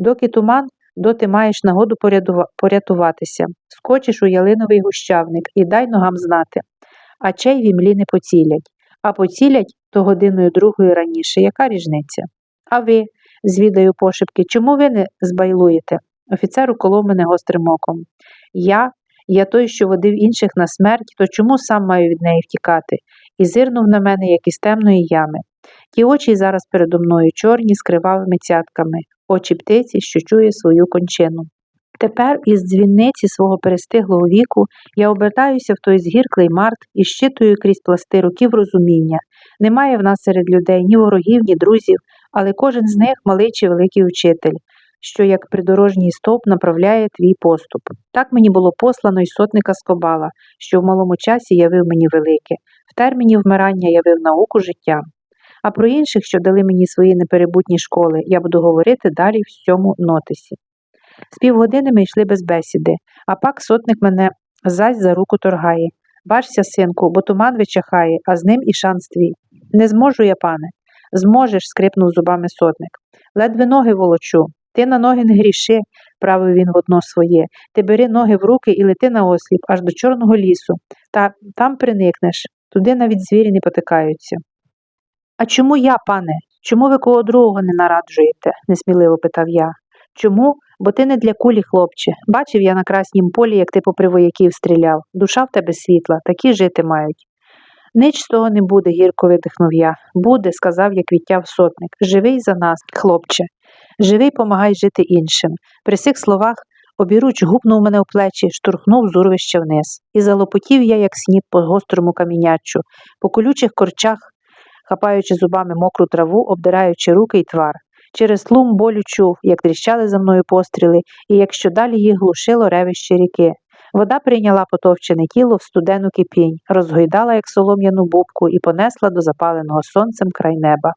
Доки туман, доти маєш нагоду порятуватися. Скочиш у ялиновий гущавник і дай ногам знати. А в імлі не поцілять. А поцілять то годиною другою раніше. Яка різниця? А ви, звідаю пошепки, чому ви не збайлуєте? Офіцер уколов мене гострим оком. Я, я той, що водив інших на смерть, то чому сам маю від неї втікати? І зирнув на мене, як із темної ями. Ті очі зараз передо мною чорні з кривавими цятками, очі птиці, що чує свою кончину. Тепер із дзвінниці свого перестиглого віку я обертаюся в той згірклий март і щитую крізь пласти років розуміння. Немає в нас серед людей ні ворогів, ні друзів, але кожен з них малий чи великий учитель, що як придорожній стовп направляє твій поступ. Так мені було послано й сотника Скобала, що в малому часі явив мені велике, в терміні вмирання явив науку життя. А про інших, що дали мені свої неперебутні школи, я буду говорити далі в цьому нотисі. З півгодини ми йшли без бесіди, а пак сотник мене зась за руку торгає. Бачся, синку, бо туман вичахає, а з ним і шанс твій. Не зможу я, пане. Зможеш, скрипнув зубами сотник. Ледве ноги волочу. Ти на ноги не гріши, правив він в одно своє. Ти бери ноги в руки і лети на осліп аж до Чорного лісу. Та там приникнеш, туди навіть звірі не потикаються. А чому я, пане? Чому ви кого другого не нараджуєте? несміливо питав я. Чому? Бо ти не для кулі, хлопче. Бачив я на краснім полі, як ти попри вояків стріляв. Душа в тебе світла, такі жити мають. Нич з того не буде, гірко видихнув я. Буде, сказав, як відтяв сотник. Живий за нас, хлопче. Живий, помагай жити іншим. При цих словах обіруч гупнув мене в плечі, штурхнув з урвища вниз. І залопотів я, як сніп по гострому каміняччу, по колючих корчах, хапаючи зубами мокру траву, обдираючи руки й твар. Через тлум болю чув, як тріщали за мною постріли, і як щодалі їх глушило ревище ріки. Вода прийняла потовчене тіло в студену кипінь, розгойдала, як солом'яну бубку, і понесла до запаленого сонцем край неба.